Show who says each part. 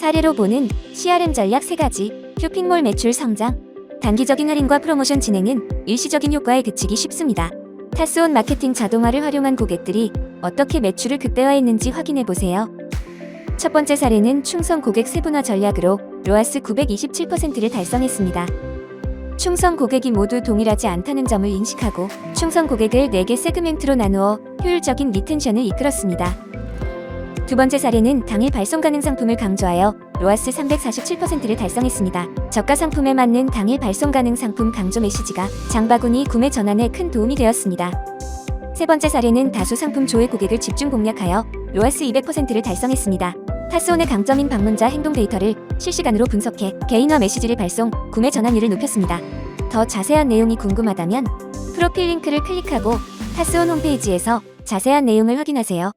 Speaker 1: 사례로 보는 CRM 전략 3가지, 쇼핑몰 매출 성장, 단기적인 할인과 프로모션 진행은 일시적인 효과에 그치기 쉽습니다. 타스온 마케팅 자동화를 활용한 고객들이 어떻게 매출을 극대화했는지 확인해 보세요. 첫 번째 사례는 충성 고객 세분화 전략으로 로아스 927%를 달성했습니다. 충성 고객이 모두 동일하지 않다는 점을 인식하고 충성 고객을 4개 세그멘트로 나누어 효율적인 리텐션을 이끌었습니다. 두 번째 사례는 당일 발송 가능 상품을 강조하여 로아스 347%를 달성했습니다. 저가 상품에 맞는 당일 발송 가능 상품 강조 메시지가 장바구니 구매 전환에 큰 도움이 되었습니다. 세 번째 사례는 다수 상품 조회 고객을 집중 공략하여 로아스 200%를 달성했습니다. 타스온의 강점인 방문자 행동 데이터를 실시간으로 분석해 개인화 메시지를 발송, 구매 전환율을 높였습니다. 더 자세한 내용이 궁금하다면 프로필 링크를 클릭하고 타스온 홈페이지에서 자세한 내용을 확인하세요.